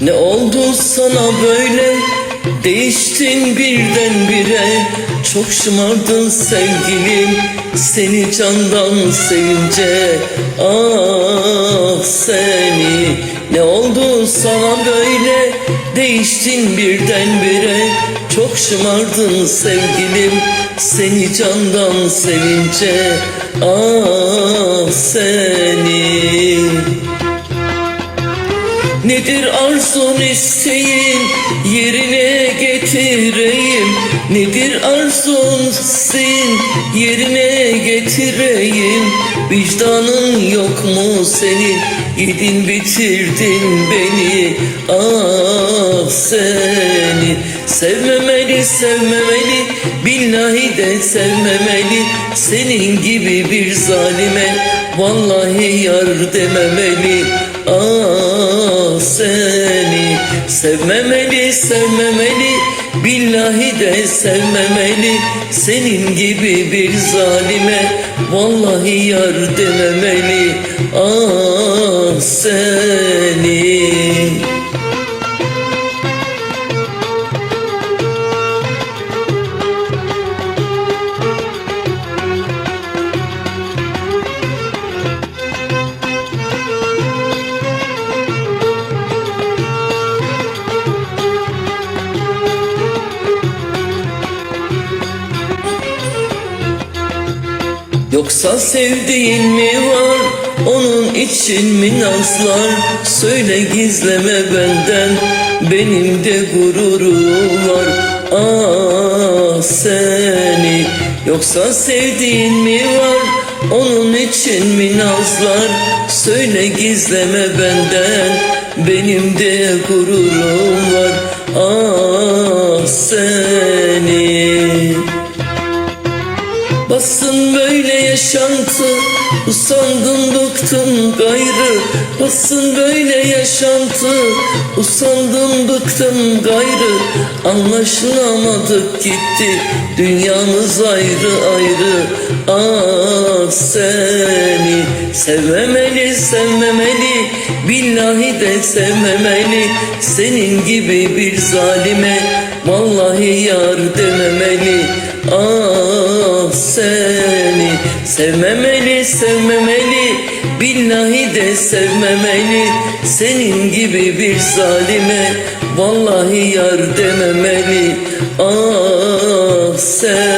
Ne oldu sana böyle? Değiştin birdenbire. Çok şımardın sevgilim. Seni candan sevince Ah seni. Ne oldu sana böyle? Değiştin birdenbire. Çok şımardın sevgilim. Seni candan sevince Ah seni Nedir arzun isteğin? Yerine getireyim. Nedir arzun sin yerine getireyim. Vicdanın yok mu senin? Yedin bitirdin beni. Ah seni. Sevmemeli sevmemeli. Billahi de sevmemeli. Senin gibi bir zalime vallahi yar dememeli. Ah seni. Sevmemeli sevmemeli billahi de sevmemeli. Senin gibi bir zalime vallahi yar dememeli. Ah seni Yoksa sevdiğin mi var? Onun için mi nazlar? Söyle gizleme benden. Benim de gururum var. Ah seni. Yoksa sevdiğin mi var? Onun için mi nazlar? Söyle gizleme benden. Benim de gururum var. Ah seni yaşantı. Usandım bıktım gayrı Basın böyle yaşantı. Usandım bıktım gayrı. Anlaşılamadık gitti. Dünyamız ayrı ayrı. Ah seni Sevmemeli sevmemeli. Billahi de sevmemeli. Senin gibi bir zalime Vallahi yar dememeli. Ah seni sevmemeli sevmemeli billahi de sevmemeli. Senin gibi bir zalime vallahi yar dememeli. Ah seni